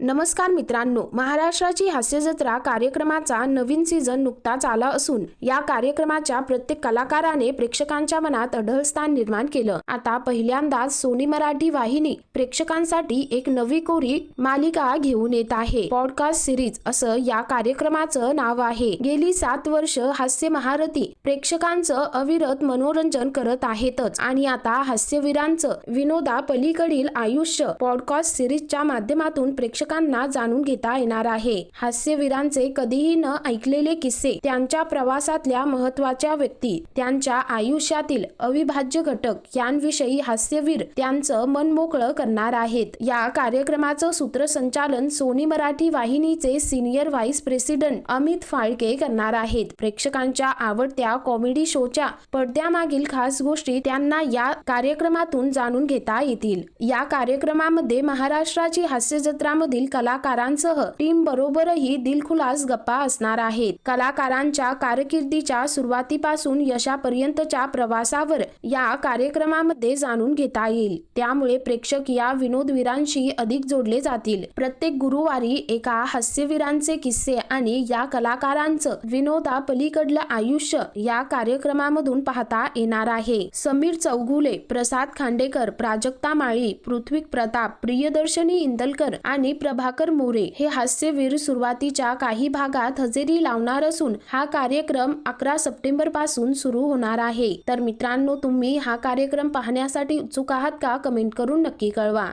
नमस्कार मित्रांनो महाराष्ट्राची हास्य जत्रा कार्यक्रमाचा नवीन सीझन नुकताच आला असून या कार्यक्रमाच्या प्रत्येक कलाकाराने प्रेक्षकांच्या मनात अढळ स्थान निर्माण केलं. आता पहिल्यांदाच सोनी मराठी वाहिनी प्रेक्षकांसाठी एक नवी कोरी मालिका घेऊन येत आहे. पॉडकास्ट सिरीज असं या कार्यक्रमाचं नाव आहे. गेली सात वर्ष हास्य महारथी प्रेक्षकांचं अविरत मनोरंजन करत आहेतच. आणि आता हास्यवीरांचं विनोदा पलीकडील आयुष्य पॉडकास्ट सिरीजच्या माध्यमातून प्रेक्षकांना जाणून घेता येणार आहे. हास्यवीरांचे कधीही न ऐकलेले किस्से त्यांच्या प्रवासातल्या महत्त्वाच्या व्यक्ती त्यांच्या आयुष्यातील अविभाज्य घटक यांविषयी हास्यवीर त्यांचं मन मोकळं करणार आहेत. या कार्यक्रमाचं सूत्रसंचालन Sony Marathi वाहिनीचे senior vice president Amit Phalke करणार आहेत. प्रेक्षकांच्या आवडत्या कॉमेडी शोच्या पडद्यामागील खास गोष्टी त्यांना या कार्यक्रमातून जाणून घेता येतील. या कार्यक्रमामध्ये महाराष्ट्राची हास्य जत्रामधील कलाकारांसह टीम बरोबरही दिलखुलास गप्पा असणार आहेत. कलाकारांच्या कारकिर्दीच्या सुरुवातीपासून यशापर्यंतच्या प्रवासावर या कार्यक्रमामध्ये जाणून घेता येईल. त्यामुळे प्रेक्षक या विनोदवीरांशी अधिक जोडले जातील. प्रत्येक गुरुवारी एका हास्यवीरांचे किस्से आणि या कलाकारांचं विनोदा पलीकडलं आयुष्य या कार्यक्रमामधून पाहता येणार आहे. समीर चौगुले प्रसाद खांडेकर प्राजक्ता माळी पृथ्वी प्रताप प्रियदर्शनी इंदलकर आणि प्रभाकर मोरे हे हास्यवीर सुरुवातीच्या काही भागात हजेरी लावणार असून हा कार्यक्रम अकरा सप्टेंबरपासून सुरू होणार आहे. तर मित्रांनो तुम्ही हा कार्यक्रम पाहण्यासाठी उत्सुक आहात का? कमेंट करून नक्की कळवा.